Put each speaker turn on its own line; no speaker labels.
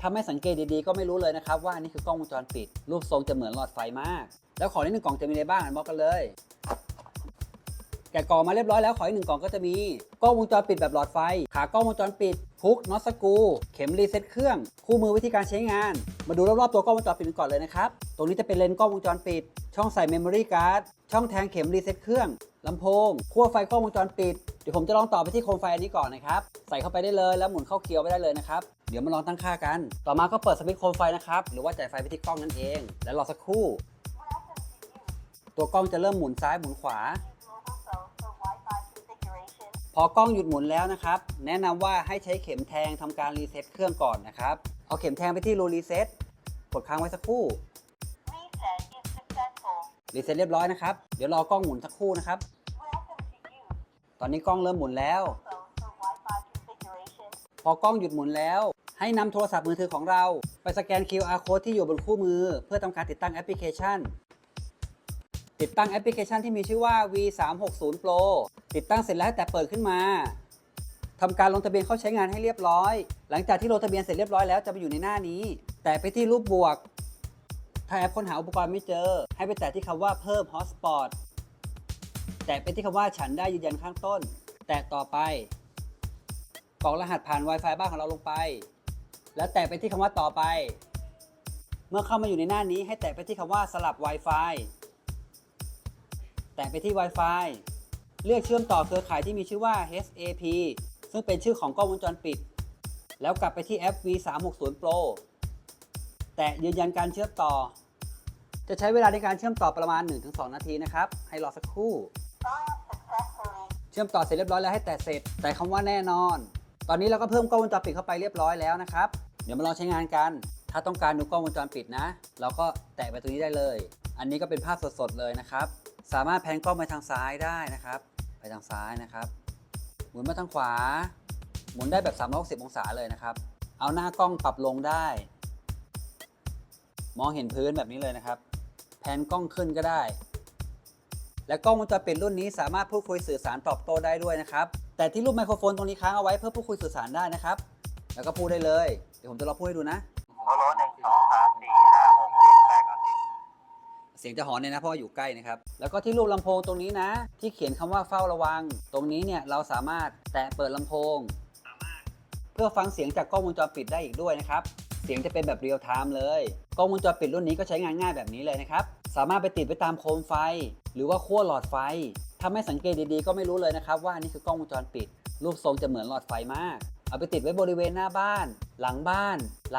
ถ้าไม่สังเกตดีๆ ก็ไม่รู้เลยนะครับว่านี่คือกล้องวงจรปิด รูปทรงจะเหมือนหลอดไฟมาก แล้วของในหนึ่งกล่องจะมีอะไรบ้างอันบอกกันเลยแกะกล่องมาเรียบร้อยแล้วขออีกหนึ่งกล่องก็จะมีกล้องวงจรปิดแบบหลอดไฟ ขากล้องวงจรปิดพุกน็อตสกู เข็มรีเซ็ตเครื่อง คู่มือวิธีการใช้งาน มาดูรอบๆตัวกล้องวงจรปิดกันก่อนเลยนะครับ ตรงนี้จะเป็นเลนส์กล้องวงจรปิด ช่องใส่เมมโมรี่การ์ด ช่องแทงเข็มรีเซ็ตเครื่องลำโพง ขั้วไฟกล้องวงจรปิด เดี๋ยวผมจะลองต่อไปที่โคมไฟอันนี้ก่อนนะครับ ใส่เข้าไปได้เลยแล้วหมุนเข้าเคียวไปได้เลยนะครับ เดี๋ยวมาลองตั้งค่ากัน ต่อมาก็เปิดสวิตช์โคมไฟนะครับ หรือว่าจ่ายไฟไปที่กล้องนั่นเอง แล้วรอสักครู่ ตัวกล้องจะเริ่มหมุนซ้ายหมุนขวา พอกล้องหยุดหมุนแล้วนะครับ แนะนำว่าให้ใช้เข็มแทงทำการรีเซ็ตเครื่องก่อนนะครับ เอาเข็มแทงไปที่รูรีเซ็ตกดค้างไว้สักครู่รีเซ็ตเรียบร้อยนะครับ เดี๋ยวรอกล้องหมุนสักครู่นะครับ ตอนนี้กล้องเริ่มหมุนแล้ว พอกล้องหยุดหมุนแล้ว ให้นำโทรศัพท์มือถือของเรา ไปสแกน QR code ที่อยู่บนคู่มือ เพื่อทำการติดตั้งแอปพลิเคชัน ติดตั้งแอปพลิเคชันที่มีชื่อว่า V360 Pro ติดตั้งเสร็จแล้วแต่เปิดขึ้นมาทำการลงทะเบียนเข้าใช้งานให้เรียบร้อย หลังจากที่ลงทะเบียนเสร็จเรียบร้อยแล้วจะไปอยู่ในหน้านี้ แตะไปที่รูปบวก ถ้าแอปค้นหาอุปกรณ์ไม่เจอ ให้ไปแตะที่คำว่าเพิ่ม Hotspot แตะไปที่คำว่าฉันได้ยืนยันข้างต้น แตะต่อไป กรอกรหัสผ่าน Wi-Fi บ้านของเราลงไป แล้วแตะไปที่คำว่าต่อไป เมื่อเข้ามาอยู่ในหน้านี้ให้แตะไปที่คำว่าสลับ Wi-Fi แตะไปที่ Wi-Fi เลือกเชื่อมต่อเครือข่ายที่มีชื่อว่า HAP ซึ่งเป็นชื่อของกล้องวงจรปิด แล้วกลับไปที่แอป V360 Pro แตะยืนยันการเชื่อมต่อ จะใช้เวลาในการเชื่อมต่อประมาณ 1-2 นาทีนะครับ ให้รอสักครู่ เชื่อมต่อเสร็จเรียบร้อยแล้วให้แตะเสร็จ แต่คำว่าแน่นอน ตอนนี้เราก็เพิ่มกล้องวงจรปิดเข้าไปเรียบร้อยแล้วนะครับ เดี๋ยวมาลองใช้งานกัน ถ้าต้องการดูกล้องวงจรปิดนะ เราก็แตะไปตรงนี้ได้เลย อันนี้ก็เป็นภาพสดๆเลยนะครับ สามารถแพนกล้องไปทางซ้ายได้นะครับ ไปทางซ้ายนะครับ หมุนมาทางขวา หมุนได้แบบ 360 องศาเลยนะครับ เอาหน้ากล้องปรับลงได้ มองเห็นพื้นแบบนี้เลยนะครับ แพนกล้องขึ้นก็ได้ และกล้องวงจรปิดรุ่นนี้สามารถพูดคุยสื่อสารตอบโต้ได้ด้วยนะครับ แต่ที่รูปไมโครโฟนตรงนี้ค้างเอาไว้เพื่อพูดคุยสื่อสารได้นะครับ แล้วก็พูดได้เลย เดี๋ยวผมจะลองพูดให้ดูนะ
โลโลหนึ่งสองสามสี่ห้าหกเจ็ดแปดเก้าสิบ
เสียงจะหอนเนี่ยนะเพราะว่าอยู่ใกล้นะครับ แล้วก็ที่รูปลำโพงตรงนี้นะ ที่เขียนคำว่าเฝ้าระวัง ตรงนี้เนี่ยเราสามารถแตะเปิดลำโพง เพื่อฟังเสียงจากกล้องวงจรปิดได้อีกด้วยนะครับเสียงจะเป็นแบบเรียลไทม์เลยกล้องวงจรปิดรุ่นนี้ก็ใช้งานง่ายแบบนี้เลยนะครับ สามารถไปติดไว้ตามโคมไฟ หรือว่าขั้วหลอดไฟ ถ้าไม่สังเกตดีๆ ก็ไม่รู้เลยนะครับว่านี่คือกล้องวงจรปิด รูปทรงจะเหมือนหลอดไฟมาก เอาไปติดไว้บริเวณหน้าบ้าน หลังบ้านร้าน